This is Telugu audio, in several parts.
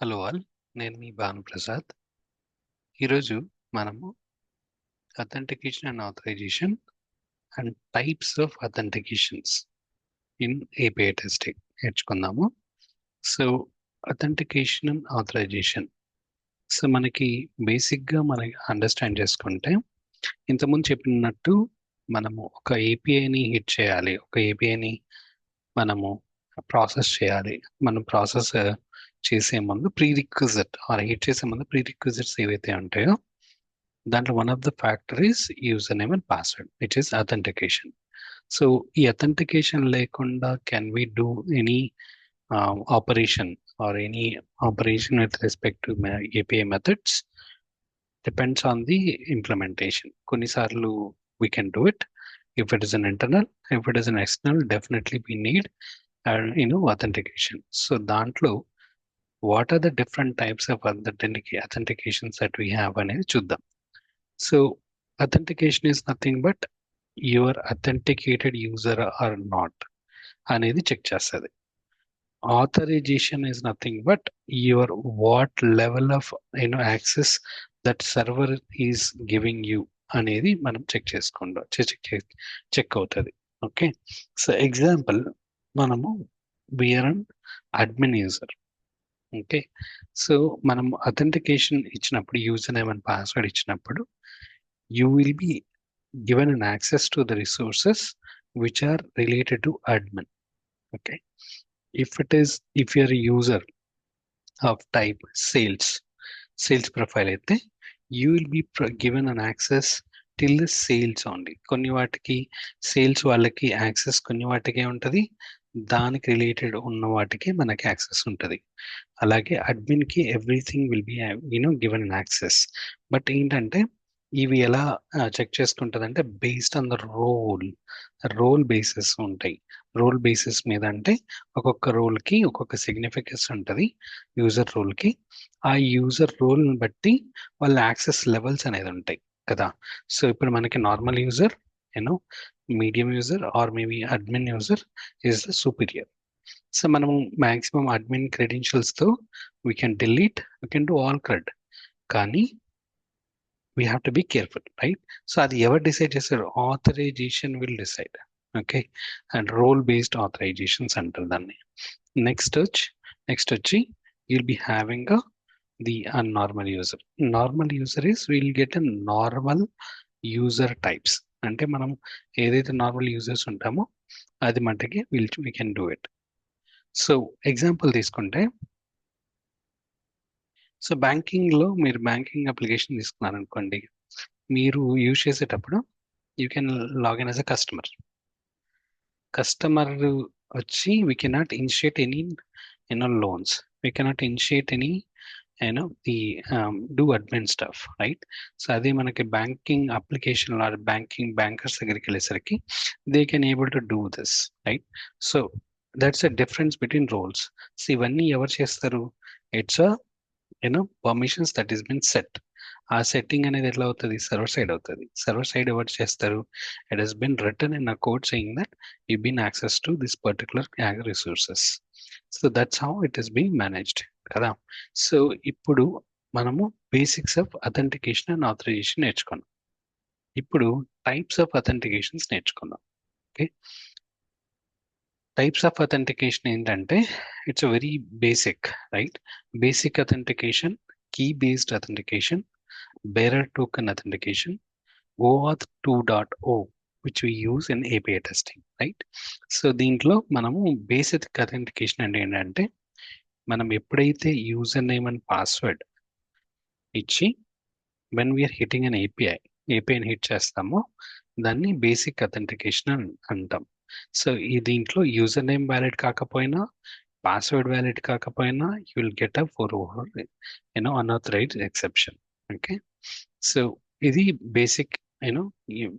హలో ఆల్ నేను మీ భానుప్రసాద్. ఈరోజు మనము authentication and authorization and types of authentications in API testing నేర్చుకుందాము. So authentication and authorization so మనకి బేసిక్గా మనకి అండర్స్టాండ్ చేసుకుంటే ఇంతకుముందు చెప్పినట్టు మనము ఒక ఏపీఐని హిట్ చేయాలి. ఒక ఏపీఐని మనము ప్రాసెస్ చేయాలి. మనం ప్రాసెస్ చేసే ముందు ప్రీ రిక్విజిట్ ఆర్ హిట్ చేసే ముందు ప్రీ రిక్విజిట్స్ ఏవైతే ఉంటాయో దాంట్లో one of the factor is user name and password which is authentication so ఈ అథెంటికేషన్ లేకుండా can we do any operation or any operation with respect to API methods depends on the implementation కొన్నిసార్లు we can do it if it is an internal if it is an external definitely we need uh, you know authentication. So దాంట్లో what are the different types of authentic authentication set we have అనేది చూద్దాం. So authentication is nothing but your authenticated user or not అనేది చెక్ చేస్తుంది. Authorization is nothing but your what level of you know access that server is giving you అనేది మనం చెక్ చేసుకుంటాం చెక్ చెక్ అవుతుంది. ఓకే సో ఎగ్జాంపుల్ మనము we're and admin user okay. So మనం అథెంటికేషన్ ఇచ్చినప్పుడు యూజర్ నేమ్ అండ్ పాస్వర్డ్ ఇచ్చినప్పుడు you will be given an access to the resources which are related to admin. Okay. If it is if your user of type sales sales profile అయితే you will be given an access till the sales only. కొన్ని వాటికి సేల్స్ వాళ్ళకి యాక్సెస్ కొన్ని వాటికే ఉంటుంది దానికి రిలేటెడ్ ఉన్న వాటికి మనకి యాక్సెస్ ఉంటుంది. అలాగే అడ్మిన్కి everything will be you know given an access. But ఏంటంటే ఇవి ఎలా చెక్ చేసుకుంటుంది అంటే based on the role role basis ఉంటాయి. రోల్ బేసిస్ మీద అంటే ఒక్కొక్క రోల్కి ఒక్కొక్క సిగ్నిఫికెన్స్ ఉంటుంది యూజర్ రోల్కి. ఆ యూజర్ రోల్ని బట్టి వాళ్ళ యాక్సెస్ లెవెల్స్ అనేది ఉంటాయి కదా. సో ఇప్పుడు మనకి normal user you know medium user or maybe admin user is the superior so మనము maximum admin క్రెడెన్షియల్స్తో we can delete we can do all cred కానీ we have to be careful right so అది ఎవరు డిసైడ్ చేస్తారు authorization will decide okay and role based authorizations అంటారు దాన్ని. నెక్స్ట్ వచ్చి నెక్స్ట్ వచ్చి you'll be having a the normal user normal user is will get a normal user types అంటే మనం ఏదైతే నార్మల్ యూజర్స్ ఉంటామో అది మటుకి will we can do it so example తీసుకుంటే సో బ్యాంకింగ్లో మీరు బ్యాంకింగ్ అప్లికేషన్ తీసుకున్నారు అనుకోండి మీరు యూజ్ చేసేటప్పుడు you can login as a customer customer వచ్చి we cannot initiate any you know loans we cannot initiate any you know the do admin stuff right so అదే మనకి banking application or banking bankers దగ్గరికి వెళ్ళేసరికి they can able to do this right so that's a difference between roles so ఇవన్నీ ఎవరు చేస్తారు it's a you know permissions that is been set ఆ సెట్టింగ్ అనేది ఎట్లా అవుతుంది సర్వర్ సైడ్ అవుతుంది సర్వర్ సైడ్ ఎవరు చేస్తారు it has been return in a code saying that you been access to this particular resources so that's how it is being managed కదా? సో ఇప్పుడు మనము basics of authentication and authorization నేర్చుకున్నాం. ఇప్పుడు టైప్స్ ఆఫ్ అథెంటికేషన్స్ నేర్చుకుందాం. ఓకే? టైప్స్ ఆఫ్ అథెంటికేషన్ ఏంటంటే it's very basic right? Basic authentication key based authentication bearer token authentication OAuth two dot O which we use in API testing right so దీంట్లో మనము బేసిక్ అథెంటికేషన్ అంటే ఏంటంటే మనం ఎప్పుడైతే యూజర్ నేమ్ అండ్ పాస్వర్డ్ ఇచ్చి when we're hitting an API ఏపీఐని hit చేస్తామో దాన్ని బేసిక్ అథెంటికేషన్ అని అంటాం. సో ఈ దీంట్లో యూజర్ నేమ్ వ్యాలిడ్ కాకపోయినా పాస్వర్డ్ వ్యాలిడ్ కాకపోయినా you will get a four over you know unauthorized exception okay so ఇది basic you know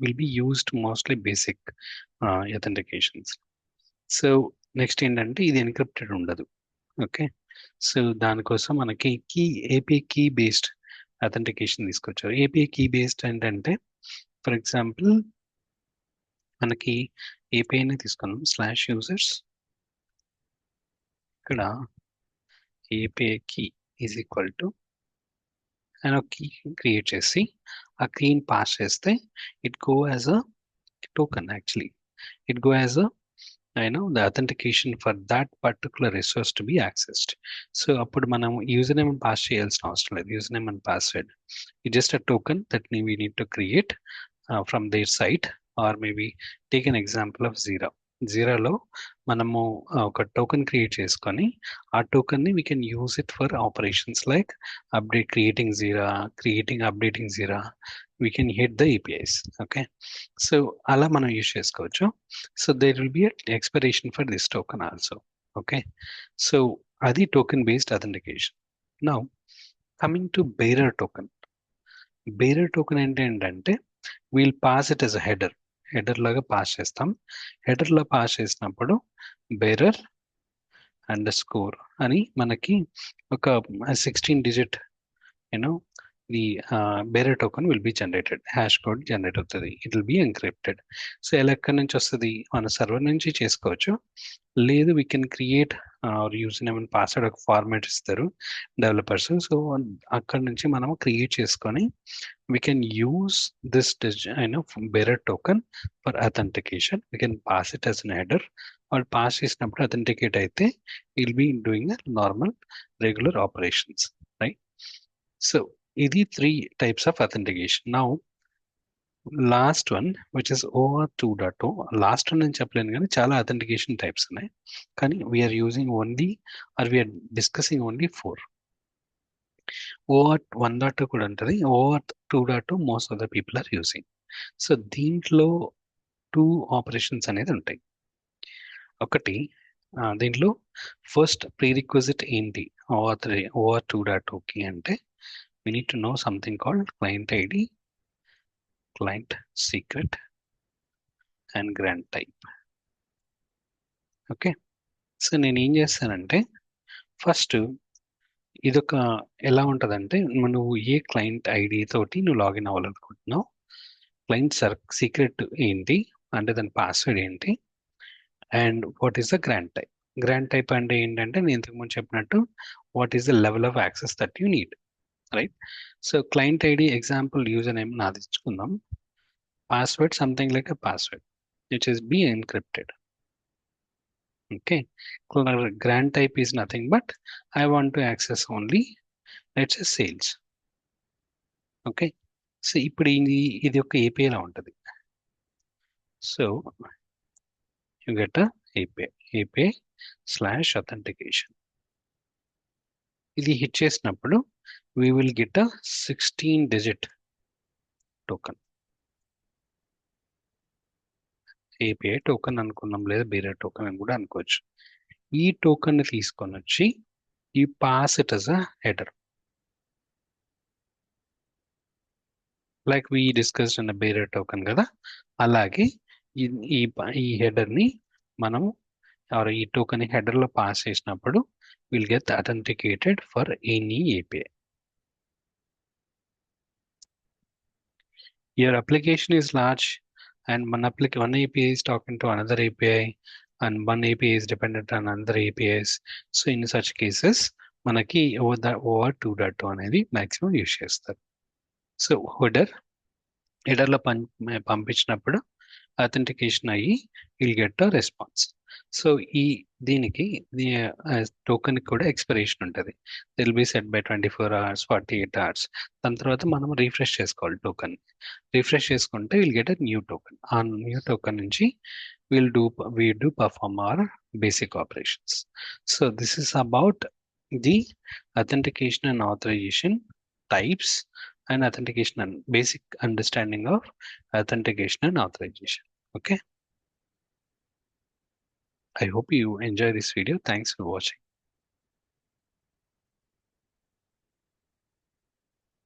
will be used mostly basic authentications so next ఏంటంటే ఇది ఎన్క్రిప్టెడ్ ఉండదు. ఓకే సో దానికోసం మనకి key API key based authentication తీసుకొచ్చారు. ఏపీ కీ బేస్డ్ ఏంటంటే ఫర్ ఎగ్జాంపుల్ మనకి ఏపీఐని తీసుకున్నాం స్లాష్ యూజర్స్ ఇక్కడ API key is equal to and ఒక కీ క్రియేట్ చేసి ఆ కీని పాస్ చేస్తే it go as a token actually it go as a I know the authentication for that particular resource to be accessed. So అప్పుడు మనం యూజర్ నేమ్ పాస్ చేయాల్సిన అవసరం లేదు user name and password it just a token that we need to create uh, from their site or maybe take an example of zero జీరాలో మనము ఒక టోకెన్ క్రియేట్ చేసుకొని ఆ టోకెన్ని we can use it for operations like update creating Jira creating updating Jira we can hit the APIs okay so అలా మనం యూజ్ చేసుకోవచ్చు. So there will be expiration for this token also okay so అది token based authentication now coming to bearer token bearer token ఏంటంటే we'll pass it as a header header లాగా పాస్ చేస్తాం. హెడర్లో పాస్ చేసినప్పుడు బేరర్ అండ్ స్కోర్ అని మనకి ఒక sixteen digit you know the uh, bearer token will be generated hash code generate అవుతుంది it will be encrypted so ఎలా ఎక్కడి నుంచి వస్తుంది మన సర్వర్ నుంచి చేసుకోవచ్చు లేదు we can create or username and password ఒక ఫార్మాట్ ఇస్తారు డెవలపర్స్ సో అక్కడ నుంచి మనం క్రియేట్ చేసుకొని వీ కెన్ యూస్ దిస్ అయిన bearer token for authentication we can pass it as an header వాళ్ళు పాస్ చేసినప్పుడు అథెంటికేట్ అయితే will be doing normal regular operations right so ఇది three types of authentication now last one which is OAuth two dot O last one అని చెప్పలేను కానీ చాలా అథెంటికేషన్ టైప్స్ ఉన్నాయి. కానీ we're using only or we're discussing only four OAuth one dot కూడా ఉంటుంది. OAuth two dot most of the people are using so దీంట్లో టూ ఆపరేషన్స్ అనేది ఉంటాయి. ఒకటి దీంట్లో ఫస్ట్ ప్రీ రిక్వజిట్ ఏంటి OAuth three OAuth two dot okay అంటే we need to know something called client ID client secret and grant type okay so నేను ఏం చేస్తానంటే ఫస్ట్ ఇదొక ఎలా ఉంటుందంటే నువ్వు ఏ క్లయింట్ ఐడి తోటి నువ్వు లాగిన్ అవ్వాలనుకుంటున్నావు క్లయింట్ సర్ సీక్రెట్ ఏంటి అంటే దాని పాస్వర్డ్ ఏంటి and what is the grant type grant type అంటే ఏంటంటే నేను ఇంతకుముందు చెప్పినట్టు what is the level of access that you need right so client ID example user name నాది ఇచ్చుకుందాం password something like a password which is be encrypted okay? Grant type is nothing but i want to access only let's say sales. Okay? So ఇప్పుడు ఇది ఒక ఏపీఐలా ఉంటుంది. So you get API API slash authentication ఇది హిట్ చేసినప్పుడు we will get a sixteen digit token. API token అనుకున్నాం లేదా వేరే టోకన్ అని కూడా అనుకోవచ్చు. ఈ టోకెన్ని తీసుకొని వచ్చి ఈ pass it as a header like we discuss అన్న బేరే టోకన్ కదా? అలాగే ఈ ఈ హెడర్ని మనము ఈ టోకన్ హెడర్లో పాస్ చేసినప్పుడు will get authenticated for any API your application is large and one application one API is talking to another API and one API is dependent on another APIs. So in such cases, మనకి over the over two dot two అనేది మాక్సిమం యూజ్ చేస్తారు సో హెడర్ హెడర్లో పం పంపించినప్పుడు అథెంటికేషన్ అయ్యి విల్ గెట్ రెస్పాన్స్ So ఈ దీనికి టోకెన్ కూడా ఎక్స్పిరేషన్ ఉంటుంది. It'll be set by twenty four hours forty eight hours దాని తర్వాత మనం రీఫ్రెష్ చేసుకోవాలి టోకెన్. రిఫ్రెష్ చేసుకుంటే will get a new token ఆ న్యూ టోకెన్ నుంచి will do we do perform our basic operations so this is about the authentication and authorization types and authentication and basic understanding of authentication and authorization. Okay. I hope you enjoy this video. Thanks for watching.